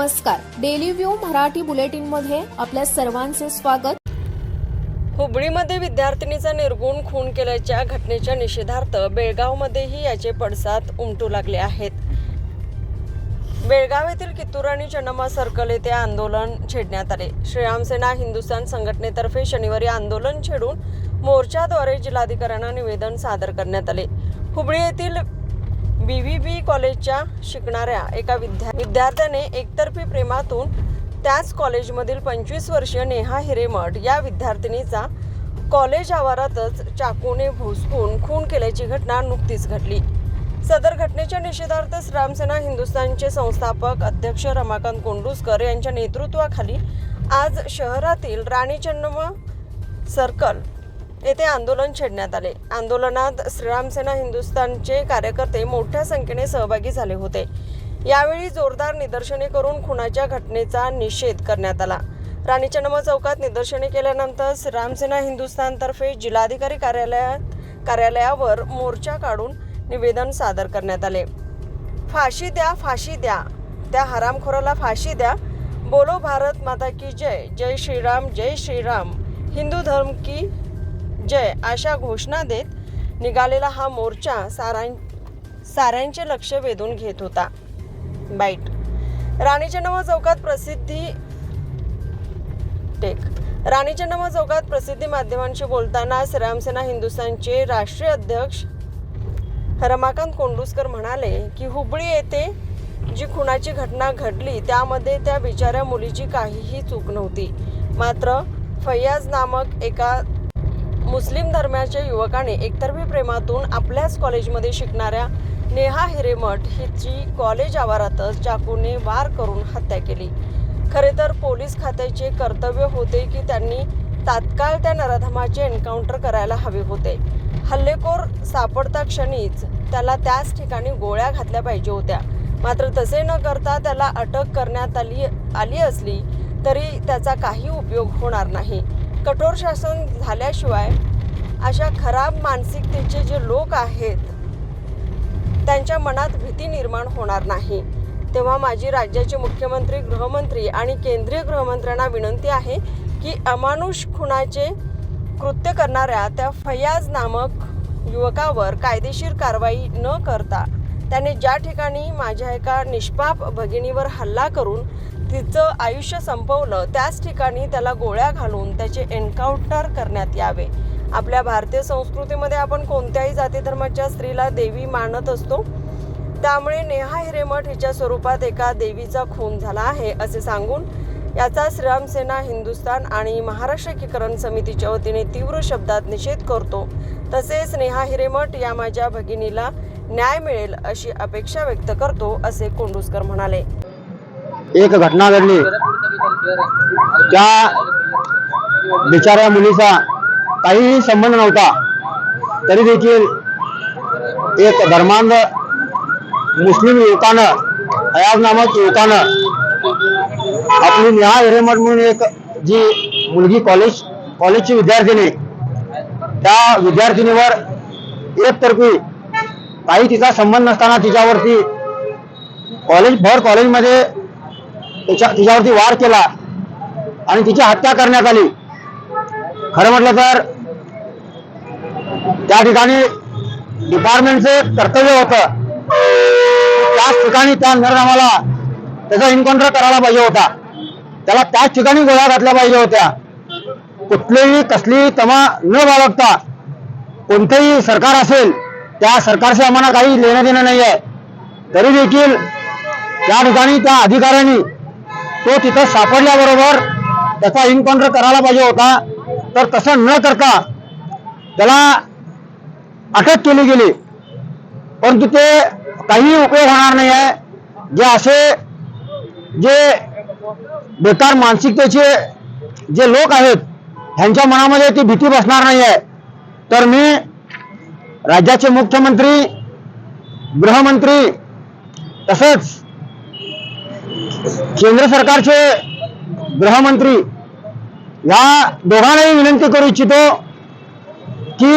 नमस्कार. Daily view Marathi बुलेटिनमध्ये आपल्या सर्वांचे स्वागत. हुबळीमध्ये विद्यार्थिनीचा निर्गुण खून केल्याच्या घटनेच्या निषेधार्थ बेळगावमध्येही याचे पडसाद उमटू लागले आहेत. बेळगाव येथील कित्तूर आणि चन्नम्मा सर्कल येथे आंदोलन छेडण्यात आले. श्रीरामसेना हिंदुस्थान संघटनेतर्फे शनिवारी आंदोलन छेडून मोर्चाद्वारे जिल्हाधिकाऱ्यांना निवेदन सादर करण्यात आले. हुबळी येथील बी व्ही बी कॉलेजच्या शिकणाऱ्या एका विद्या विद्यार्थ्याने एकतर्फी प्रेमातून त्याच कॉलेजमधील पंचवीस वर्षीय नेहा हिरेमठ या विद्यार्थिनीचा कॉलेज आवारातच चाकूने भोसकून खून केल्याची घटना नुकतीच घडली. सदर घटनेच्या निषेधार्थ रामसेना हिंदुस्थानचे संस्थापक अध्यक्ष रमाकांत कोंडुसकर यांच्या नेतृत्वाखाली आज शहरातील राणी सर्कल येथे आंदोलन छेडण्यात आले. आंदोलनात श्रीरामसेना हिंदुस्थानचे कार्यकर्ते मोठ्या संख्येने सहभागी झाले होते. यावेळी जोरदार निदर्शने करून खुनाच्या घटनेचा निषेध करण्यात आला. राणी चन्नम्मा चौकात निदर्शने केल्यानंतर श्रीरामसेना हिंदुस्थानतर्फे जिल्हाधिकारी कार्यालयात कार्यालयावर मोर्चा काढून निवेदन सादर करण्यात आले. फाशी द्या फाशी द्या. त्या हरामखोराला फाशी द्या. बोलो भारत माता की जय. जय श्रीराम जय श्रीराम. हिंदू धर्म की जय अशा घोषणा देत निघालेला हा मोर्चा सारां साऱ्यांचे लक्ष वेधून घेत होता. बाईट. राणीचंदमा चौकात प्रसिद्धी टेक. राणीचंदमा चौकात प्रसिद्धी माध्यमांशी बोलताना श्रीरामसेना हिंदुस्थानचे राष्ट्रीय अध्यक्ष रमाकांत कोंडुसकर म्हणाले की हुबळी येथे जी खुनाची घटना घडली त्यामध्ये त्या बिचाऱ्या मुलीची काहीही चूक नव्हती. मात्र फैयाज नामक एका मुस्लिम धर्माच्या युवकाने एकतर्फी प्रेमातून आपल्याच कॉलेजमध्ये शिकणाऱ्या नेहा हिरेमठ हिची कॉलेज आवारातच चाकूने वार करून हत्या केली. खरे तर पोलीस खात्याचे कर्तव्य होते की त्यांनी तात्काळ त्या नराधमाचे एन्काउंटर करायला हवे होते. हल्लेखोर सापडता क्षणीच त्याला त्याच ठिकाणी गोळ्या घातल्या पाहिजे होत्या. मात्र तसे न करता त्याला अटक करण्यात आली आली असली तरी त्याचा काही उपयोग होणार नाही. कठोर शासन झाल्याशिवाय अशा खराब मानसिकतेचे जे लोक आहेत त्यांच्या मनात भीती निर्माण होणार नाही. तेव्हा माझी राज्याचे मुख्यमंत्री गृहमंत्री आणि केंद्रीय गृहमंत्र्यांना विनंती आहे की अमानुष खुनाचे कृत्य करणाऱ्या त्या फयाज नामक युवकावर कायदेशीर कारवाई न करता त्याने ज्या ठिकाणी माझ्या एका निष्पाप भगिनीवर हल्ला करून तिचं आयुष्य संपवलं त्याच ठिकाणी त्याला गोळ्या घालून त्याचे एन्काउंटर करण्यात यावे. आपल्या भारतीय संस्कृतीमध्ये आपण कोणत्याही जाती धर्माच्या स्त्रीला देवी मानत असतो. त्यामुळे नेहा हिरेमठ हिच्या स्वरूपात एका देवीचा खून झाला आहे असे सांगून याचा श्रीरामसेना हिंदुस्थान आणि महाराष्ट्र एकीकरण समितीच्या वतीने तीव्र शब्दात निषेध करतो. तसेच नेहा हिरेमठ या माझ्या भगिनीला न्याय मिळेल अशी अपेक्षा व्यक्त करतो असे कोंडुसकर म्हणाले. एक घटना घडली. त्या बिचाऱ्या मुलीचा काहीही संबंध नव्हता. तरी देखील एक धर्मांध मुस्लिम युवकानं अयाज नामक युवकानं आपली नेहा हिरेमठ म्हणून एक जी मुलगी कॉलेज कॉलेजची विद्यार्थिनी त्या विद्यार्थिनीवर एकतर्फी काही तिचा संबंध नसताना तिच्यावरती कॉलेज भर कॉलेजमध्ये त्याच्या तिच्यावरती वार केला आणि तिची हत्या करण्यात आली. खरं म्हटलं तर त्या ठिकाणी डिपार्टमेंटचे कर्तव्य होतं. त्याच ठिकाणी त्या नरनामाला त्याचा एन्काउंटर करायला पाहिजे होता. त्याला त्याच ठिकाणी गोळ्या घातल्या पाहिजे होत्या. कुठलीही कसली तमा न बाळगता कोणतंही सरकार असेल त्या सरकारशी आम्हाला काही लेणं देणं नाही आहे तरी देखील त्या ठिकाणी त्या अधिकाऱ्यांनी तो तिथं सापडल्याबरोबर त्याचा एन्काउंटर करायला पाहिजे होता. तर तसं न करता त्याला अटक केली गेली. परंतु ते काही उपयोग होणार नाही आहे जे असे जे बेकार मानसिकतेचे जे लोक आहेत ह्यांच्या मनामध्ये ती भीती बसणार नाही आहे तर मी राज्याचे मुख्यमंत्री गृहमंत्री तसंच केंद्र सरकारचे गृहमंत्री या दोघांनाही विनंती करू इच्छितो की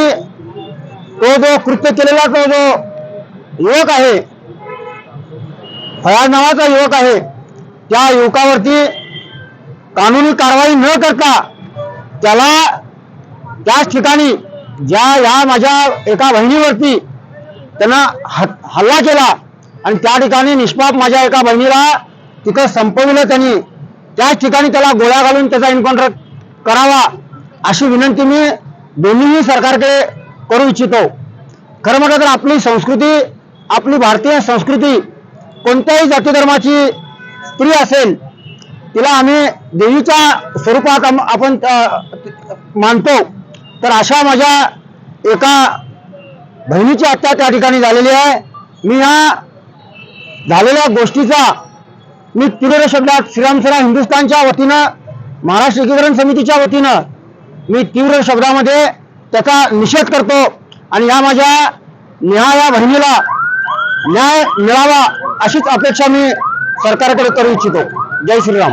तो जो कृत्य केलेला तो जो युवक आहे फयाज नावाचा युवक आहे त्या युवकावरती कानूनी कारवाई न करता त्याला त्याच ठिकाणी ज्या या माझ्या एका बहिणीवरती त्यांना ह- हल्ला केला आणि त्या ठिकाणी निष्पाप माझ्या एका बहिणीला तिथं संपविलं त्यांनी त्याच ठिकाणी त्याला गोळ्या घालून त्याचा एन्काउंटर करावा अशी विनंती मी दोन्हीही सरकारकडे करू इच्छितो. खरं म्हटलं तर आपली संस्कृती आपली भारतीय संस्कृती कोणत्याही जाती धर्माची स्त्री असेल तिला आम्ही देवीच्या स्वरूपात आपण मानतो. तर अशा माझ्या एका बहिणीची हत्या त्या ठिकाणी झालेली आहे. मी ह्या झालेल्या गोष्टीचा मी तीव्र शब्दात श्रीरामसेना हिंदुस्थानच्या वतीनं महाराष्ट्र एकीकरण समितीच्या वतीनं मी तीव्र शब्दामध्ये त्याचा निषेध करतो आणि या माझ्या नेहा या बहिणीला न्याय मिळावा अशीच अपेक्षा मी सरकारकडे करू इच्छितो. जय श्रीराम.